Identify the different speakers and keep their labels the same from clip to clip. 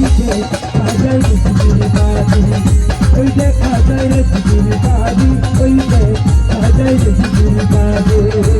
Speaker 1: হইছে খাজাই খিচুড়ি বাজি ওই যে খাজাই খিচুড়ি বাজি ওই যে খাজাই খিচুড়ি বাজি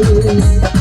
Speaker 1: Thank you.